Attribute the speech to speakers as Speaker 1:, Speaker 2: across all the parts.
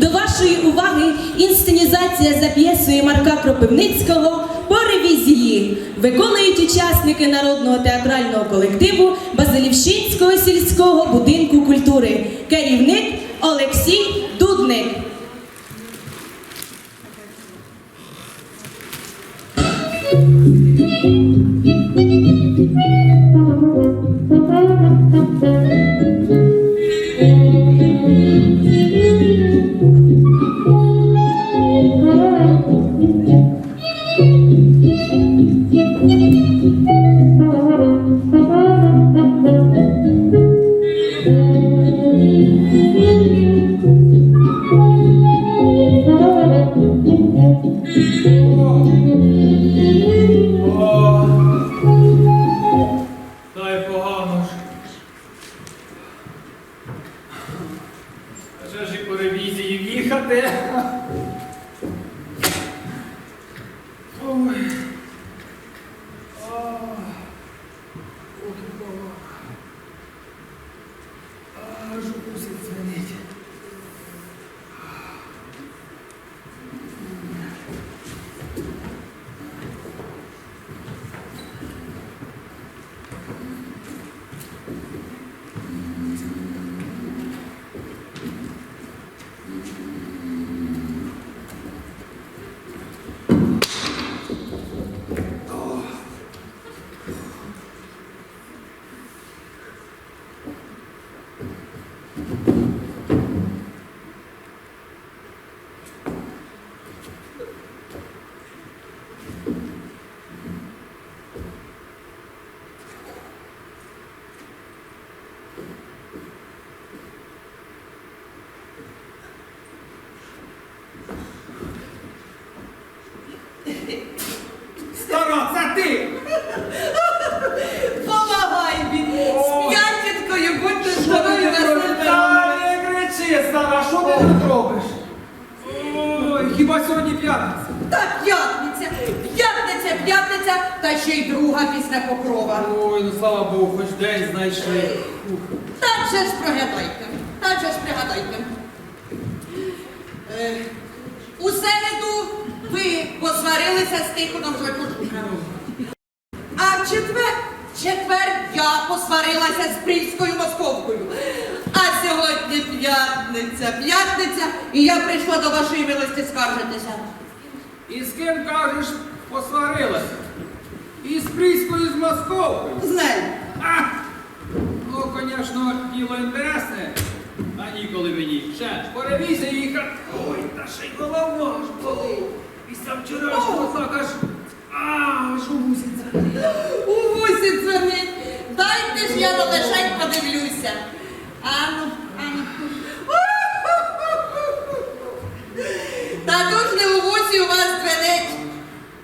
Speaker 1: До вашої уваги інсценізація за п'єсою Марка Кропивницького по ревізії виконують учасники народного театрального колективу Базилівщинського сільського будинку культури. Керівник Олексій Дудник.
Speaker 2: Thank you.
Speaker 3: Та
Speaker 2: ще й друга після покрова.
Speaker 3: Ой, ну слава Богу, хоч день знайшли.
Speaker 2: Так же ж пригадайте, так же ж пригадайте. Е, у середу ви посварилися з Тихоном Жакушком. А в четвер, в четвер я посварилася з Прільською Московкою. А сьогодні п'ятниця, п'ятниця, і я прийшла до вашої милості скаржитися.
Speaker 3: І з ким кажеш, посварилася? І з Пріською, з Московкою.
Speaker 2: З нею.
Speaker 3: А! Ну, звісно, діло інтересне, а ніколи мені. Ще по ревізії їхати. Ой, та ще й голова ж болить. Після вчорашнього так аж. А, аж у гусіться.
Speaker 2: У вусі дзвонить. Дайте ж я на лишень подивлюся. Ану, ану. Та тут не у вусі у вас дзвенить.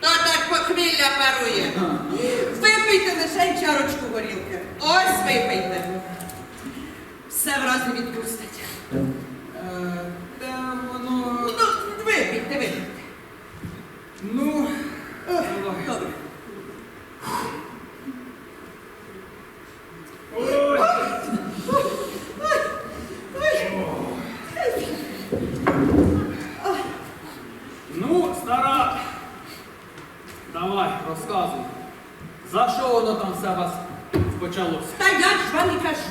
Speaker 2: То так похмілля парує. Випийте лише чарочку горілки. Ось випийте. Все вразі не відпустить.
Speaker 3: Е, Та воно.
Speaker 2: Ну, випийте, випийте.
Speaker 3: Ну, давай.
Speaker 2: Добре.
Speaker 3: Ой. Ну, стара, давай, розказуй. За що воно там все вас почалося?
Speaker 2: Та я ж вам і кажу.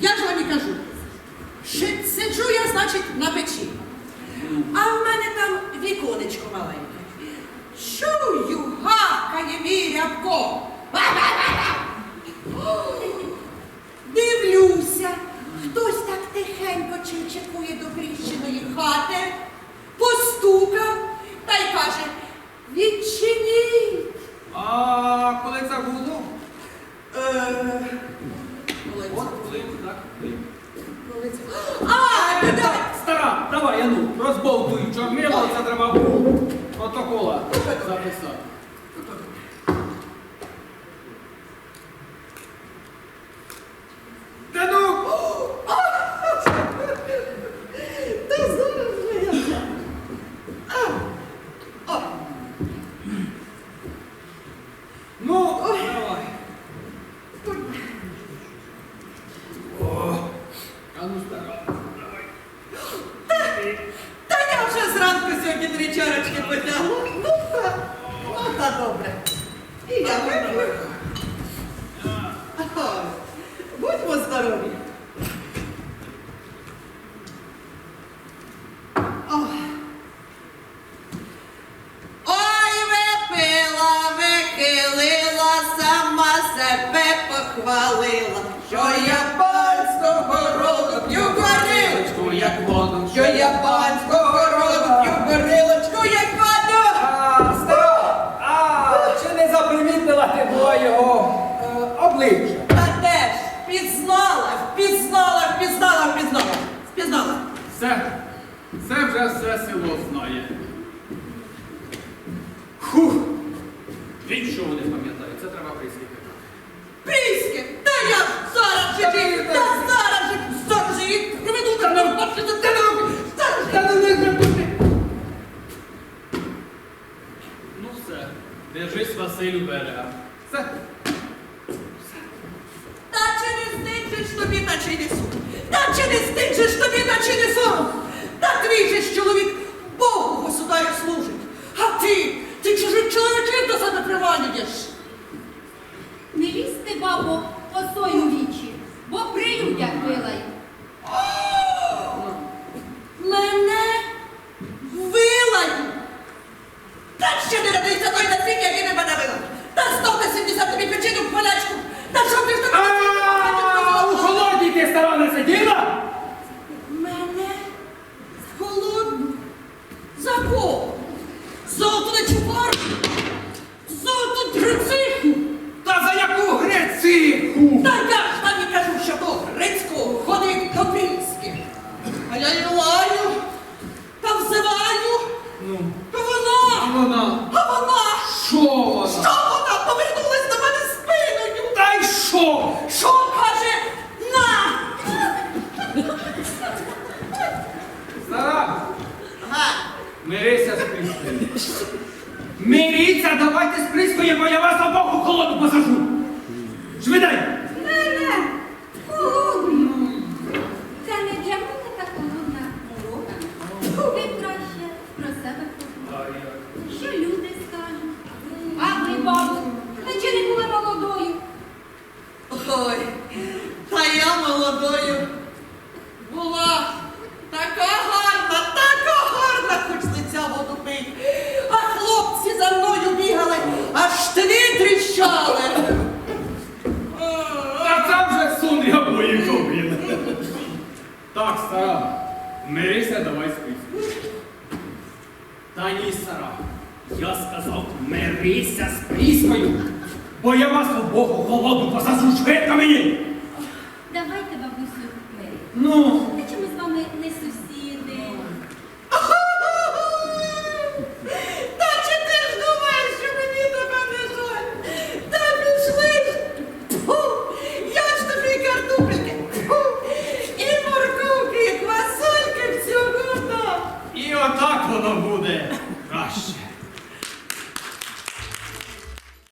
Speaker 2: Я ж вам і кажу. Що сиджу я, значить, на печі. А в мене там віконечко маленьке. Чую, гавкає мій рябко. Ба-ба-ба-ба. Ой, Дивлюся, хтось так тихенько чекує до пріщеної хати, постукав та й каже, відчиніть.
Speaker 3: А коли це було?
Speaker 2: Е, коли це
Speaker 3: От коли, так.
Speaker 2: Коли це- А, ну давай.
Speaker 3: Стара, давай, я ну, розбовтуй, чорнило, це треба протокола записати. Та ну!
Speaker 2: Та зараз же я це. А, о,
Speaker 3: Ну, давай. О, а ну, стара, давай. ти.
Speaker 2: Та я вже зранку сьогодні три чарочки потягла. Ну та, ну та добре. І я вип'ю. Ага. Будьмо здорові. Ой, випила, вихилила, сама себе похвалила, що я
Speaker 3: Все, це вже все село знає. Хух! Він що не пам'ятає, це треба прислухати.
Speaker 2: Пріськи, та я зараз же ти, та зараз же, зараз же їх приведу до мене, зараз же, зараз же.
Speaker 3: Ну все, держись Василю берега. Все.
Speaker 2: Та чи не стичиш тобі, та чи не сум? Та чи не стичиш тобі, та чи не сум? Твій же чоловік Богу государю служить. А ти, ти чужих чоловіків до себе привалюєш.
Speaker 4: Не лізьте, бабо, косою вічі, бо при людях вилаю.
Speaker 2: Мене вилаю. Та ще не радуйся той на світ, який не мене вилав. Та 180 тобі печеню в полячку. Та що ти ж тобі
Speaker 3: А, у холодній ти стара не сиділа?
Speaker 2: Мене холодну. За кого? За оту нечуварку? За оту дрициху?
Speaker 3: Та за яку грециху?
Speaker 2: Та я ж там і кажу, що до грецького ходив до Пінських. А я її лаю, та взиваю,
Speaker 3: Ну,
Speaker 2: а
Speaker 3: а
Speaker 2: вона,
Speaker 3: вона?
Speaker 2: а вона,
Speaker 3: Що вона?
Speaker 2: що вона повернулась до мене спиною?
Speaker 3: Та й що?
Speaker 2: Що каже, на?
Speaker 3: Стара,
Speaker 2: Ага.
Speaker 3: Мирися з Пріскою. Миріться, давайте з Пріскою, бо я вас обох у холоду посажу. Швидай!
Speaker 4: Не-не, холодну. Це не для мене та холодна порода. Ви краще про себе подумайте. Що люди скажуть? А ви, бабу, чи не були молодою?
Speaker 2: Ой, та я молодою була така штани тріщали.
Speaker 3: Та це вже сон я боїв він. Так, стара, мирися, давай з Пріскою. Та ні, стара, я сказав, мирися з Пріскою, бо я вас обох у холоду посажу швидко мені.
Speaker 4: Давайте, бабусю, мирі.
Speaker 3: Ну,